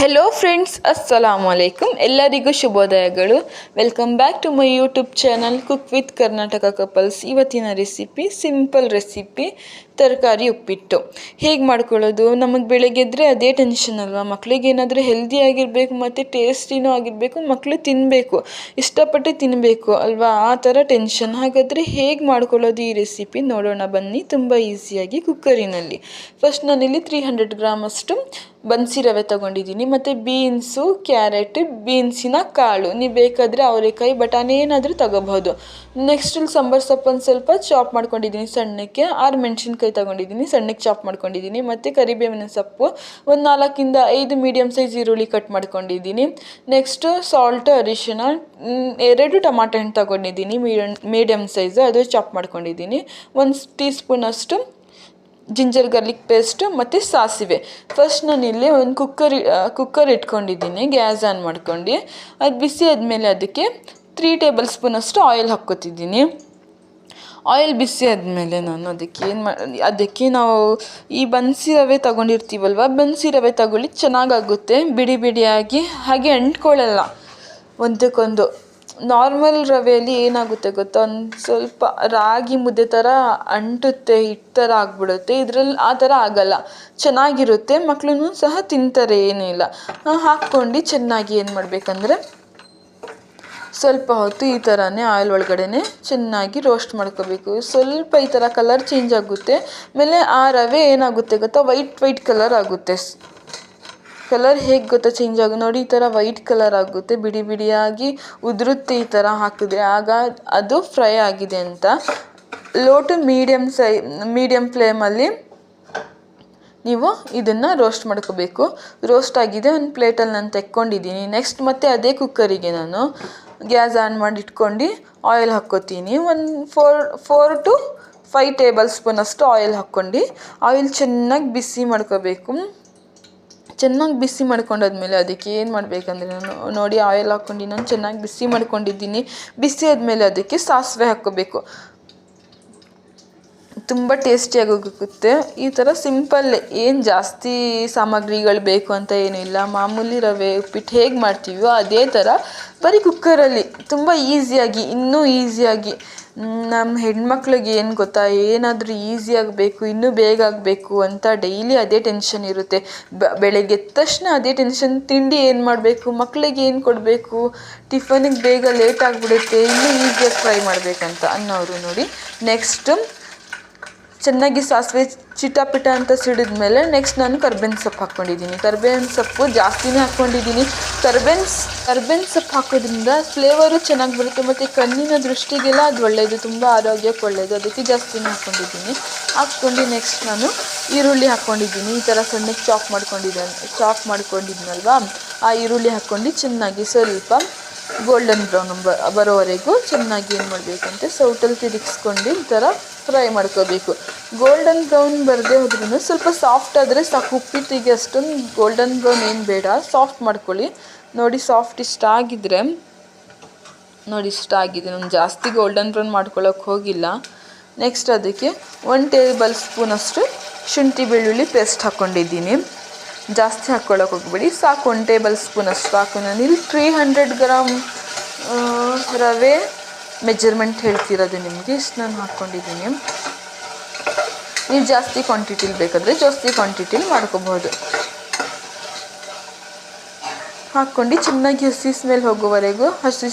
Hello friends ಅಸ್ಸಲಾಮ್ ಅಲೈಕುಮ್ ಎಲ್ಲರಿಗೂ ಶುಭೋದಯಗಳು. Welcome back to my YouTube channel cook with Karnataka couples ಇವತ್ತಿನ recipe simple recipe ತರಕಾರಿ ಉಪ್ಪಿಟ್ಟು. ಹೇಗೆ ಮಾಡ್ಕೊಳ್ಳೋದು? ನಮಗೆ ಬೆಳಗ್ಗೆ ಇದ್ದರೆ ಅದೇ ಟೆನ್ಷನ್ ಅಲ್ವಾ? ಮಕ್ಕಳಿಗೆ ಏನಾದರೂ ಹೆಲ್ದಿ ಆಗಿರಬೇಕು ಮತ್ತು ಟೇಸ್ಟಿನೂ ಆಗಿರಬೇಕು ಮಕ್ಕಳು ತಿನ್ನಬೇಕು ಇಷ್ಟಪಟ್ಟು ತಿನ್ನಬೇಕು ಅಲ್ವಾ? ಆ ಥರ ಟೆನ್ಷನ್ ಹಾಗಾದರೆ ಹೇಗೆ ಮಾಡ್ಕೊಳ್ಳೋದು ಈ ರೆಸಿಪಿ ನೋಡೋಣ ಬನ್ನಿ. ತುಂಬ ಈಸಿಯಾಗಿ ಕುಕ್ಕರಿನಲ್ಲಿ ಫಸ್ಟ್ ನಾನಿಲ್ಲಿ ತ್ರೀ ಹಂಡ್ರೆಡ್ ಗ್ರಾಮ್ ಅಷ್ಟು ಬನ್ಸಿ ರವೆ ತಗೊಂಡಿದ್ದೀನಿ. ಮತ್ತು ಬೀನ್ಸು, ಕ್ಯಾರೆಟ್, ಬೀನ್ಸಿನ ಕಾಳು. ನೀವು ಬೇಕಾದರೆ ಅವರೆಕಾಯಿ ಬಟಾಣಿ ಏನಾದರೂ ತಗೋಬಹುದು. ನೆಕ್ಸ್ಟ್ ಇಲ್ಲಿ ಸಾಂಬಾರು ಸೊಪ್ಪನ್ನು ಸ್ವಲ್ಪ ಚಾಪ್ ಮಾಡ್ಕೊಂಡಿದ್ದೀನಿ. ಸಣ್ಣಕ್ಕೆ ಆರು ಮೆಣಸಿನ್ಕಾಯಿ ತಗೊಂಡಿದ್ದೀನಿ. ಸಣ್ಣಕ್ಕೆ ಚಾಪ್ ಮಾಡ್ಕೊಂಡಿದ್ದೀನಿ. ಮತ್ತು ಕರಿಬೇವಿನ ಸೊಪ್ಪು ಒಂದು ನಾಲ್ಕಿಂದ ಐದು ಮೀಡಿಯಮ್ ಸೈಜ್ ಈರುಳ್ಳಿ ಕಟ್ ಮಾಡ್ಕೊಂಡಿದ್ದೀನಿ. ನೆಕ್ಸ್ಟು ಸಾಲ್ಟ್ ಅರಿಶಿನ ಎರಡು ಟೊಮಾಟೊ ಹಣ್ಣು ತಗೊಂಡಿದ್ದೀನಿ. ಮೀಡಿಯಮ್ ಮೀಡಿಯಮ್ ಸೈಜು ಅದು ಚಾಪ್ ಮಾಡ್ಕೊಂಡಿದ್ದೀನಿ. ಒಂದು ಟೀ ಸ್ಪೂನ್ ಅಷ್ಟು ಜಿಂಜರ್ ಗಾರ್ಲಿಕ್ ಪೇಸ್ಟ್ ಮತ್ತು ಸಾಸಿವೆ. ಫಸ್ಟ್ ನಾನು ಇಲ್ಲಿ ಒಂದು ಕುಕ್ಕರ್ ಕುಕ್ಕರ್ ಇಟ್ಕೊಂಡಿದ್ದೀನಿ, ಗ್ಯಾಸ್ ಆನ್ ಮಾಡ್ಕೊಂಡು. ಅದು ಬಿಸಿ ಆದಮೇಲೆ ಅದಕ್ಕೆ ತ್ರೀ ಟೇಬಲ್ ಸ್ಪೂನ್ ಅಷ್ಟು ಆಯಿಲ್ ಹಾಕ್ಕೊತಿದ್ದೀನಿ. ಆಯಿಲ್ ಬಿಸಿ ಆದಮೇಲೆ ನಾನು ಅದಕ್ಕೆ ಏನು ಮಾ, ಅದಕ್ಕೆ ನಾವು ಈ ಬನ್ಸಿ ರವೆ ತಗೊಂಡಿರ್ತೀವಲ್ವ, ಬನ್ಸಿ ರವೆ ತಗೊಳ್ಳಿ ಚೆನ್ನಾಗಾಗುತ್ತೆ, ಬಿಡಿ ಬಿಡಿಯಾಗಿ, ಹಾಗೆ ಅಂಟ್ಕೊಳ್ಳಲ್ಲ. ಒಂದಕ್ಕೊಂದು. ನಾರ್ಮಲ್ ರವೆಯಲ್ಲಿ ಏನಾಗುತ್ತೆ ಗೊತ್ತಾ? ಒಂದು ಸ್ವಲ್ಪ ರಾಗಿ ಮುದ್ದೆ ಥರ ಅಂಟುತ್ತೆ ಹಿಟ್ಟು ಥರ ಆಗ್ಬಿಡುತ್ತೆ. ಇದರಲ್ಲಿ ಆ ಥರ ಆಗಲ್ಲ. ಚೆನ್ನಾಗಿರುತ್ತೆ ಮಕ್ಕಳು ಸಹ ತಿಂತಾರೆ ಏನಿಲ್ಲ ಹಾಕ್ಕೊಂಡು ಚೆನ್ನಾಗಿ ಏನು ಮಾಡಬೇಕಂದ್ರೆ ಸ್ವಲ್ಪ ಹೊತ್ತು ಈ ಥರನೇ ಆಯಿಲ್ ಒಳಗಡೆನೆ ಚೆನ್ನಾಗಿ ರೋಸ್ಟ್ ಮಾಡ್ಕೋಬೇಕು. ಸ್ವಲ್ಪ ಈ ಥರ ಕಲರ್ ಚೇಂಜ್ ಆಗುತ್ತೆ. ಆಮೇಲೆ ಆ ರವೆ ಏನಾಗುತ್ತೆ ಗೊತ್ತಾ? ವೈಟ್ ವೈಟ್ ಕಲರ್ ಆಗುತ್ತೆ. ಕಲರ್ ಹೇಗೆ ಗೊತ್ತಾ ಚೇಂಜ್ ಆಗುತ್ತೆ? ನೋಡಿ, ಈ ಥರ ವೈಟ್ ಕಲರ್ ಆಗುತ್ತೆ. ಬಿಡಿ ಬಿಡಿಯಾಗಿ ಉದುರುತ್ತೆ ಈ ಥರ ಹಾಕಿದ್ರೆ. ಆಗ ಅದು ಫ್ರೈ ಆಗಿದೆ ಅಂತ. ಲೋ ಟು ಮೀಡಿಯಮ್ ಸೈ ಮೀಡಿಯಮ್ ಫ್ಲೇಮಲ್ಲಿ ನೀವು ಇದನ್ನು ರೋಸ್ಟ್ ಮಾಡ್ಕೋಬೇಕು. ರೋಸ್ಟ್ ಆಗಿದೆ. ಒಂದು ಪ್ಲೇಟಲ್ಲಿ ನಾನು ತೆಕ್ಕೊಂಡಿದ್ದೀನಿ. ನೆಕ್ಸ್ಟ್ ಮತ್ತೆ ಅದೇ ಕುಕ್ಕರಿಗೆ ನಾನು ಗ್ಯಾಸ್ ಆನ್ ಮಾಡಿ ಇಟ್ಕೊಂಡು ಆಯಿಲ್ ಹಾಕ್ಕೋತೀನಿ. ಒಂದು four four to five tablespoon ಅಷ್ಟು ಆಯಿಲ್ ಹಾಕ್ಕೊಂಡು ಆಯಿಲ್ ಚೆನ್ನಾಗಿ ಬಿಸಿ ಮಾಡ್ಕೋಬೇಕು. ಚೆನ್ನಾಗಿ ಬಿಸಿ ಮಾಡ್ಕೊಂಡಾದ್ಮೇಲೆ ಅದಕ್ಕೆ ಏನು ಮಾಡಬೇಕಂದ್ರೆ ನಾನು ನೋಡಿ ಆಯಿಲ್ ಹಾಕ್ಕೊಂಡು ನಾನು ಚೆನ್ನಾಗಿ ಬಿಸಿ ಮಾಡ್ಕೊಂಡಿದ್ದೀನಿ. ಬಿಸಿ ಆದಮೇಲೆ ಅದಕ್ಕೆ ಸಾಸಿವೆ ಹಾಕ್ಕೋಬೇಕು. ತುಂಬ ಟೇಸ್ಟಿಯಾಗಿ ಹೋಗುತ್ತೆ ಈ ಥರ ಸಿಂಪಲ್ ಏನು ಜಾಸ್ತಿ ಸಾಮಗ್ರಿಗಳು ಬೇಕು ಅಂತ ಏನಿಲ್ಲ ಮಾಮೂಲಿ ರವೆ, ಉಪ್ಪಿಟ್ಟು ಹೇಗೆ ಮಾಡ್ತೀವೋ ಅದೇ ಥರ ಬರೀ ಕುಕ್ಕರಲ್ಲಿ ತುಂಬ ಈಸಿಯಾಗಿ ಇನ್ನೂ ಈಸಿಯಾಗಿ ನಮ್ಮ ಹೆಣ್ಮಕ್ಳಿಗೆ ಏನು ಗೊತ್ತಾ? ಏನಾದರೂ ಈಸಿ ಆಗಬೇಕು, ಇನ್ನೂ ಬೇಗ ಆಗಬೇಕು ಅಂತ ಡೈಲಿ ಅದೇ ಟೆನ್ಷನ್ ಇರುತ್ತೆ. ಬ, ಬೆಳಗ್ಗೆ ಎದ್ದ ತಕ್ಷಣ ಅದೇ ಟೆನ್ಷನ್ ತಿಂಡಿ ಏನು ಮಾಡಬೇಕು ಮಕ್ಕಳಿಗೆ ಏನು ಕೊಡಬೇಕು ಟಿಫನಿಗೆ ಬೇಗ ಲೇಟ್ ಆಗಿಬಿಡುತ್ತೆ, ಇನ್ನೂ ಈಸಿಯಾಗಿ ಫ್ರೈ ಮಾಡಬೇಕಂತ ಅನ್ನೋರು ನೋಡಿ ನೆಕ್ಸ್ಟು ಚೆನ್ನಾಗಿ ಸಾಸಿವೆ ಚಿಟಾಪಿಟ ಅಂತ ಸಿಡಿದ್ಮೇಲೆ ನೆಕ್ಸ್ಟ್ ನಾನು ಕರ್ಬೇವಿನ ಸೊಪ್ಪು ಹಾಕ್ಕೊಂಡಿದ್ದೀನಿ. ಕರ್ಬೇವಿನ ಸೊಪ್ಪು ಜಾಸ್ತಿನೇ ಹಾಕ್ಕೊಂಡಿದ್ದೀನಿ. ಕರ್ಬೇವಿನ ಕರ್ಬೇವಿನ ಸೊಪ್ಪು ಹಾಕೋದ್ರಿಂದ ಫ್ಲೇವರು ಚೆನ್ನಾಗಿ ಬರುತ್ತೆ ಮತ್ತು ಕಣ್ಣಿನ ದೃಷ್ಟಿಗೆಲ್ಲ ಅದು ಒಳ್ಳೆಯದು ತುಂಬ ಆರೋಗ್ಯಕ್ಕೆ ಒಳ್ಳೆಯದು ಅದಕ್ಕೆ ಜಾಸ್ತಿನೇ ಹಾಕ್ಕೊಂಡಿದ್ದೀನಿ. ಹಾಕ್ಕೊಂಡು ನೆಕ್ಸ್ಟ್ ನಾನು ಈರುಳ್ಳಿ ಹಾಕ್ಕೊಂಡಿದ್ದೀನಿ. ಈ ಥರ ಸಣ್ಣಕ್ಕೆ ಚಾಕ್ ಮಾಡ್ಕೊಂಡಿದ್ದೆ ಚಾಕ್ ಮಾಡ್ಕೊಂಡಿದ್ನಲ್ವಾ? ಆ ಈರುಳ್ಳಿ ಹಾಕ್ಕೊಂಡು ಚೆನ್ನಾಗಿ ಸ್ವಲ್ಪ ಗೋಲ್ಡನ್ ಬ್ರೌನ್ ಬರೋವರೆಗೂ ಚೆನ್ನಾಗಿ ಏನು ಮಾಡಬೇಕಂತೆ? ಸೌಟಲ್ಲಿ ತಿರುಗಿಸ್ಕೊಂಡು ಈ ಥರ ಫ್ರೈ ಮಾಡ್ಕೋಬೇಕು. ಗೋಲ್ಡನ್ ಬ್ರೌನ್ ಬರದೇ ಹೋದ್ರೂ ಸ್ವಲ್ಪ ಸಾಫ್ಟ್ ಆದರೆ ಸಾಕು. ಉಪ್ಪಿಟ್ಟಿಗೆ ಅಷ್ಟೊಂದು ಗೋಲ್ಡನ್ ಬ್ರೌನ್ ಏನು ಬೇಡ. ಸಾಫ್ಟ್ ಮಾಡ್ಕೊಳ್ಳಿ. ನೋಡಿ ಸಾಫ್ಟ್ ಇಷ್ಟ ಆಗಿದ್ರೆ, ನೋಡಿ, ಇಷ್ಟ ಆಗಿದೆ ನಾನು ಜಾಸ್ತಿ ಗೋಲ್ಡನ್ ಬ್ರೌನ್ ಮಾಡ್ಕೊಳ್ಳೋಕೆ ಹೋಗಿಲ್ಲ. ನೆಕ್ಸ್ಟ್ ಅದಕ್ಕೆ ಒನ್ ಟೇಬಲ್ ಸ್ಪೂನಷ್ಟು ಶುಂಠಿ ಬೆಳ್ಳುಳ್ಳಿ ಪೇಸ್ಟ್ ಹಾಕ್ಕೊಂಡಿದ್ದೀನಿ ಜಾಸ್ತಿ ಹಾಕ್ಕೊಳ್ಳೋಕೆ ಹೋಗ್ಬೇಡಿ. ಸಾಕು ಒನ್ ಟೇಬಲ್ ಸ್ಪೂನ್ ಅಷ್ಟು ಸಾಕು. ನಾನು ಇಲ್ಲಿ ತ್ರೀ ಹಂಡ್ರೆಡ್ ಗ್ರಾಮ್ ರವೆ ಮೆಜರ್ಮೆಂಟ್ ಹೇಳ್ತಿರೋದು ನಿಮಗೆ. ಇಷ್ಟು ನಾನು ಹಾಕ್ಕೊಂಡಿದ್ದೀನಿ ನೀವು ಜಾಸ್ತಿ ಕ್ವಾಂಟಿಟಿಲಿ ಬೇಕಾದರೆ ಜಾಸ್ತಿ ಕ್ವಾಂಟಿಟಿಲಿ ಮಾಡ್ಕೋಬೋದು ಹಾಕ್ಕೊಂಡು ಚೆನ್ನಾಗಿ ಹಸಿ ಸ್ಮೆಲ್ ಹೋಗೋವರೆಗೂ ಹಸಿ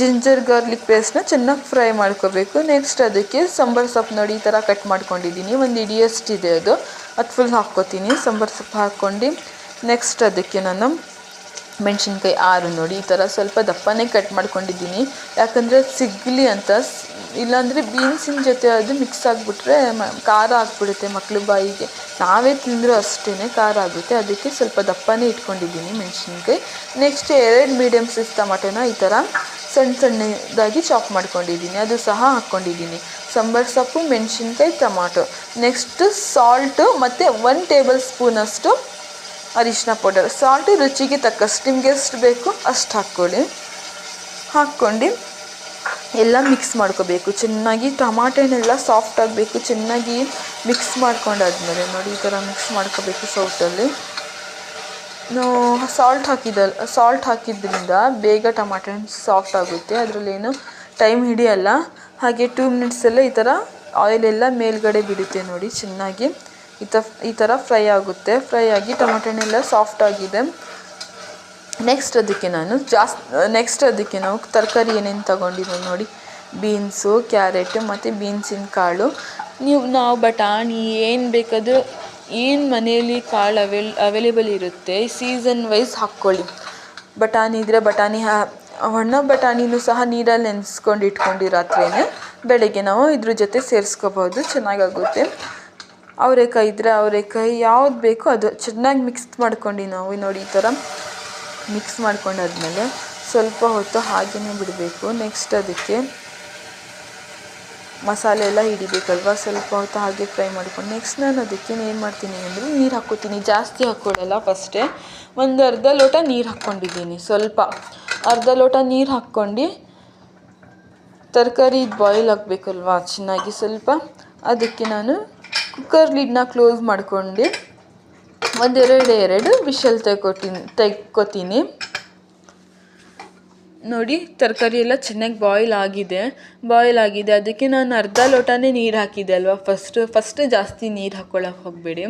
ಜಿಂಜರ್ ಗಾರ್ಲಿಕ್ ಪೇಸ್ಟ್ನ ಚೆನ್ನಾಗಿ ಫ್ರೈ ಮಾಡ್ಕೋಬೇಕು. ನೆಕ್ಸ್ಟ್ ಅದಕ್ಕೆ ಸಾಂಬಾರು ಸೊಪ್ಪು ನೋಡಿ ಈ ಥರ ಕಟ್ ಮಾಡ್ಕೊಂಡಿದ್ದೀನಿ. ಒಂದು ಇಡಿಯಷ್ಟಿದೆ ಅದು. ಅದು ಫುಲ್ ಹಾಕ್ಕೋತೀನಿ. ಸಾಂಬಾರು ಸೊಪ್ಪು ಹಾಕ್ಕೊಂಡು ನೆಕ್ಸ್ಟ್ ಅದಕ್ಕೆ ನಾನು ಮೆಣಸಿನ್ಕಾಯಿ ಆರು ನೋಡಿ, ಈ ಥರ ಸ್ವಲ್ಪ ದಪ್ಪನೇ ಕಟ್ ಮಾಡ್ಕೊಂಡಿದ್ದೀನಿ. ಯಾಕಂದರೆ ಸಿಗಲಿ ಅಂತ. ಇಲ್ಲಾಂದರೆ ಬೀನ್ಸಿನ ಜೊತೆ ಅದು ಮಿಕ್ಸ್ ಆಗಿಬಿಟ್ರೆ ಖಾರ ಆಗಿಬಿಡುತ್ತೆ ಮಕ್ಳ ಬಾಯಿಗೆ. ನಾವೇ ತಿಂದರೂ ಅಷ್ಟೇ ಖಾರ ಆಗುತ್ತೆ. ಅದಕ್ಕೆ ಸ್ವಲ್ಪ ದಪ್ಪನೇ ಇಟ್ಕೊಂಡಿದ್ದೀನಿ ಮೆಣಸಿನ್ಕಾಯಿ. ನೆಕ್ಸ್ಟ್ ಎರಡು ಮೀಡಿಯಮ್ ಸೈಜ್ ಟೊಮಾಟೊನ ಈ ಥರ ಸಣ್ಣ ಸಣ್ಣದಾಗಿ ಚಾಪ್ ಮಾಡ್ಕೊಂಡಿದ್ದೀನಿ, ಅದು ಸಹ ಹಾಕ್ಕೊಂಡಿದ್ದೀನಿ. ಸಾಂಬಾರು ಸೊಪ್ಪು, ಮೆಣಸಿನ್ಕಾಯಿ, ಟೊಮಾಟೊ. ನೆಕ್ಸ್ಟ್ ಸಾಲ್ಟು ಮತ್ತು ಒನ್ ಟೇಬಲ್ ಸ್ಪೂನಷ್ಟು ಅರಿಶಿನ ಪೌಡರ್ ಸಾಲ್ಟ್ ರುಚಿಗೆ ತಕ್ಕಷ್ಟು ನಿಮ್ಗೆ ಎಷ್ಟು ಬೇಕು ಅಷ್ಟು ಹಾಕ್ಕೊಳ್ಳಿ. ಹಾಕ್ಕೊಂಡು ಎಲ್ಲ ಮಿಕ್ಸ್ ಮಾಡ್ಕೋಬೇಕು. ಚೆನ್ನಾಗಿ ಟಮಾಟೆನೆಲ್ಲ ಸಾಫ್ಟ್ ಆಗಬೇಕು. ಚೆನ್ನಾಗಿ ಮಿಕ್ಸ್ ಮಾಡ್ಕೊಂಡಾದ್ಮೇಲೆ ನೋಡಿ ಈ ಥರ ಮಿಕ್ಸ್ ಮಾಡ್ಕೋಬೇಕು ಸೌಟಲ್ಲಿ ಸಾಲ್ಟ್ ಹಾಕಿದ ಸಾಲ್ಟ್ ಹಾಕಿದ್ರಿಂದ ಬೇಗ ಟಮಾಟೆ ಹಣ್ಣು ಸಾಫ್ಟ್ ಆಗುತ್ತೆ. ಅದರಲ್ಲೇನು ಟೈಮ್ ಹಿಡಿಯಲ್ಲ. ಹಾಗೆ ಟೂ ಮಿನಿಟ್ಸಲ್ಲೇ ಈ ಥರ ಆಯಿಲ್ ಎಲ್ಲ ಮೇಲ್ಗಡೆ ಬಿಡುತ್ತೆ ನೋಡಿ ಚೆನ್ನಾಗಿ. ಈ ತ, ಈ ಥರ ಫ್ರೈ ಆಗುತ್ತೆ. ಫ್ರೈ ಆಗಿ ಟಮಾಟೆ ಹಣ್ಣೆಲ್ಲ ಸಾಫ್ಟ್ ಆಗಿದೆ. ನೆಕ್ಸ್ಟ್ ಅದಕ್ಕೆ ನಾನು ಜಾಸ್ ನೆಕ್ಸ್ಟ್ ಅದಕ್ಕೆ ನಾವು ತರಕಾರಿ ಏನೇನು ತಗೊಂಡಿದ್ದೀವಿ ನೋಡಿ. ಬೀನ್ಸು ಕ್ಯಾರೆಟು ಮತ್ತು ಬೀನ್ಸಿನ ಕಾಳು. ನೀವು, ನಾವು ಬಟಾಣಿ ಏನು ಬೇಕಾದರೂ ಏನು ಮನೆಯಲ್ಲಿ ಕಾಳು ಅವೆಲ್ ಅವೈಲೇಬಲ್ ಇರುತ್ತೆ ಸೀಸನ್ ವೈಸ್ ಹಾಕ್ಕೊಳ್ಳಿ. ಬಟಾಣಿ ಇದ್ದರೆ ಬಟಾಣಿ ಹಾ ಒಣ ಬಟಾಣಿನೂ ಸಹ ನೀರಲ್ಲಿ ನೆನೆಸ್ಕೊಂಡು ಇಟ್ಕೊಂಡು ರಾತ್ರಿಯೇ ಬೆಳಗ್ಗೆ ನಾವು ಇದ್ರ ಜೊತೆ ಸೇರಿಸ್ಕೋಬೋದು, ಚೆನ್ನಾಗಾಗುತ್ತೆ. ಅವರೆಕಾಯಿ ಇದ್ದರೆ ಅವರೆಕಾಯಿ, ಯಾವ್ದು ಬೇಕೋ ಅದು ಚೆನ್ನಾಗಿ ಮಿಕ್ಸ್ ಮಾಡ್ಕೊಂಡು ನಾವು ನೋಡಿ ಈ ಥರ ಮಿಕ್ಸ್ ಮಾಡ್ಕೊಂಡಾದ್ಮೇಲೆ ಸ್ವಲ್ಪ ಹೊತ್ತು ಹಾಗೆಯೇ ಬಿಡಬೇಕು. ನೆಕ್ಸ್ಟ್ ಅದಕ್ಕೆ ಮಸಾಲೆ ಎಲ್ಲ ಹಿಡಿಬೇಕಲ್ವ? ಸ್ವಲ್ಪ ಹೊತ್ತು ಹಾಗೆ ಫ್ರೈ ಮಾಡ್ಕೊಂಡು ನೆಕ್ಸ್ಟ್ ನಾನು ಅದಕ್ಕೆ ಏನು ಮಾಡ್ತೀನಿ ಅಂದರೆ ನೀರು ಹಾಕ್ಕೋತೀನಿ. ಜಾಸ್ತಿ ಹಾಕ್ಕೊಳ್ಳಲ್ಲ ಫಸ್ಟೇ ಒಂದು ಅರ್ಧ ಲೋಟ ನೀರು ಹಾಕ್ಕೊಂಡಿದ್ದೀನಿ ಸ್ವಲ್ಪ. ಅರ್ಧ ಲೋಟ ನೀರು ಹಾಕ್ಕೊಂಡು ತರಕಾರಿ ಬಾಯ್ಲ್ ಆಗಬೇಕಲ್ವ ಚೆನ್ನಾಗಿ ಸ್ವಲ್ಪ. ಅದಕ್ಕೆ ನಾನು ಕುಕ್ಕರ್ ಲಿಡ್ನ ಕ್ಲೋಸ್ ಮಾಡ್ಕೊಂಡು ಒಂದೆರಡು ಎರಡು ವಿಷಲ್ ತೆಗೊತೀನಿ ತೆಗ್ಕೋತೀನಿ ನೋಡಿ, ತರಕಾರಿ ಎಲ್ಲ ಚೆನ್ನಾಗಿ ಬಾಯ್ಲ್ ಆಗಿದೆ. ಬಾಯ್ಲ್ ಆಗಿದೆ. ಅದಕ್ಕೆ ನಾನು ಅರ್ಧ ಲೋಟನೇ ನೀರು ಹಾಕಿದೆ ಅಲ್ವಾ? ಫಸ್ಟು ಫಸ್ಟ್ ಜಾಸ್ತಿ ನೀರು ಹಾಕ್ಕೊಳಕ್ಕೆ ಹೋಗಬೇಡಿ.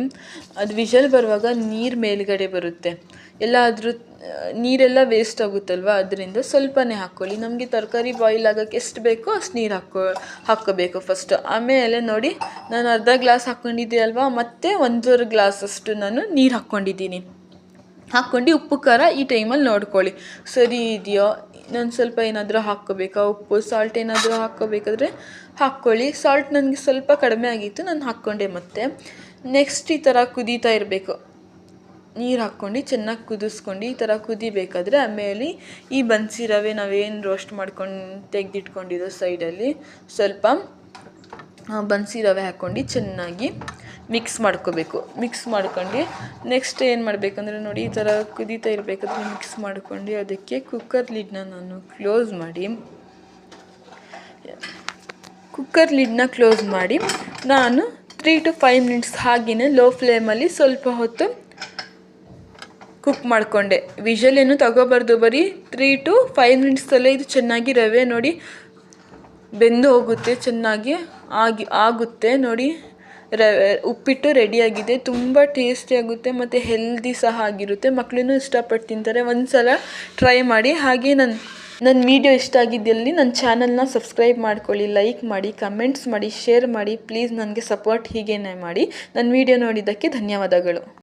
ಅದು ವಿಷಲ್ ಬರುವಾಗ ನೀರು ಮೇಲುಗಡೆ ಬರುತ್ತೆ. ಎಲ್ಲ ಅದ್ರ ನೀರೆಲ್ಲ ವೇಸ್ಟ್ ಆಗುತ್ತಲ್ವ? ಅದರಿಂದ ಸ್ವಲ್ಪನೇ ಹಾಕ್ಕೊಳ್ಳಿ ನಮಗೆ ತರಕಾರಿ ಬಾಯ್ಲ್ ಆಗೋಕ್ಕೆ ಎಷ್ಟು ಬೇಕೋ ಅಷ್ಟು ನೀರು ಹಾಕೋ, ಹಾಕ್ಕೋಬೇಕು ಫಸ್ಟ್ ಆಮೇಲೆ ನೋಡಿ, ನಾನು ಅರ್ಧ ಗ್ಲಾಸ್ ಹಾಕ್ಕೊಂಡಿದ್ದೆ ಅಲ್ವಾ? ಮತ್ತು ಒಂದೂವರೆ ಗ್ಲಾಸ್ ಅಷ್ಟು ನಾನು ನೀರು ಹಾಕ್ಕೊಂಡಿದ್ದೀನಿ ಹಾಕ್ಕೊಂಡು ಉಪ್ಪು ಖಾರ ಈ ಟೈಮಲ್ಲಿ ನೋಡ್ಕೊಳ್ಳಿ. ಸರಿ ಇದೆಯೋ? ನಾನು ಸ್ವಲ್ಪ ಏನಾದರೂ ಹಾಕ್ಕೋಬೇಕಾ? ಉಪ್ಪು ಸಾಲ್ಟ್ ಏನಾದರೂ ಹಾಕ್ಕೋಬೇಕಾದ್ರೆ ಹಾಕ್ಕೊಳ್ಳಿ. ಸಾಲ್ಟ್ ನನಗೆ ಸ್ವಲ್ಪ ಕಡಿಮೆ ಆಗಿತ್ತು, ನಾನು ಹಾಕ್ಕೊಂಡೆ ಮತ್ತೆ. ನೆಕ್ಸ್ಟ್ ಈ ಥರ ಕುದೀತಾ ಇರಬೇಕು. ನೀರು ಹಾಕ್ಕೊಂಡು ಚೆನ್ನಾಗಿ ಕುದಿಸ್ಕೊಂಡು ಈ ಥರ ಕುದಿಬೇಕಾದ್ರೆ ಆಮೇಲೆ ಈ ಬನ್ಸಿ ರವೆ ನಾವೇನು ರೋಸ್ಟ್ ಮಾಡ್ಕೊಂಡು ತೆಗೆದಿಟ್ಕೊಂಡಿರೋ ಸೈಡಲ್ಲಿ ಸ್ವಲ್ಪ ಬನ್ಸಿ ರವೆ ಹಾಕ್ಕೊಂಡು ಚೆನ್ನಾಗಿ ಮಿಕ್ಸ್ ಮಾಡ್ಕೋಬೇಕು. ಮಿಕ್ಸ್ ಮಾಡ್ಕೊಂಡು ನೆಕ್ಸ್ಟ್ ಏನು ಮಾಡಬೇಕಂದ್ರೆ ನೋಡಿ, ಈ ಥರ ಕುದೀತಾ ಇರಬೇಕಾದ್ರೆ ಮಿಕ್ಸ್ ಮಾಡ್ಕೊಂಡು ಅದಕ್ಕೆ ಕುಕ್ಕರ್ ಲಿಡ್ನ ನಾನು ಕ್ಲೋಸ್ ಮಾಡಿ. ಕುಕ್ಕರ್ ಲಿಡ್ನ ಕ್ಲೋಸ್ ಮಾಡಿ. ನಾನು ತ್ರೀ ಟು ಫೈವ್ ಮಿನಿಟ್ಸ್ ಹಾಗೆಯೇ ಲೋ ಫ್ಲೇಮಲ್ಲಿ ಸ್ವಲ್ಪ ಹೊತ್ತು ಕುಕ್ ಮಾಡಿಕೊಂಡೆ. ವಿಷಲ್ ಏನು ತಗೋಬಾರ್ದು. ಬರೀ ತ್ರೀ ಟು ಫೈವ್ ಮಿನಿಟ್ಸಲ್ಲೇ ಇದು ಚೆನ್ನಾಗಿ ರವೆ ನೋಡಿ ಬೆಂದು ಹೋಗುತ್ತೆ, ಚೆನ್ನಾಗಿ ಆಗಿ ಆಗುತ್ತೆ ನೋಡಿ. ರವೆ ಉಪ್ಪಿಟ್ಟು ರೆಡಿಯಾಗಿದೆ ತುಂಬ ಟೇಸ್ಟಿಯಾಗುತ್ತೆ ಮತ್ತು ಹೆಲ್ದಿ ಸಹ ಆಗಿರುತ್ತೆ. ಮಕ್ಕಳೂ ಇಷ್ಟಪಟ್ಟು ತಿಂತಾರೆ. ಒಂದು ಸಲ ಟ್ರೈ ಮಾಡಿ. ಹಾಗೆ ನನ್ನ ನನ್ನ ವೀಡಿಯೋ ಇಷ್ಟ ಆಗಿದ್ದಲ್ಲಿ ನನ್ನ ಚಾನಲ್ನ ಸಬ್ಸ್ಕ್ರೈಬ್ ಮಾಡ್ಕೊಳ್ಳಿ. ಲೈಕ್ ಮಾಡಿ ಕಮೆಂಟ್ಸ್ ಮಾಡಿ ಶೇರ್ ಮಾಡಿ. ಪ್ಲೀಸ್ ನನಗೆ ಸಪೋರ್ಟ್ ಹೀಗೇ ಮಾಡಿ. ನನ್ನ ವೀಡಿಯೋ ನೋಡಿದ್ದಕ್ಕೆ ಧನ್ಯವಾದಗಳು.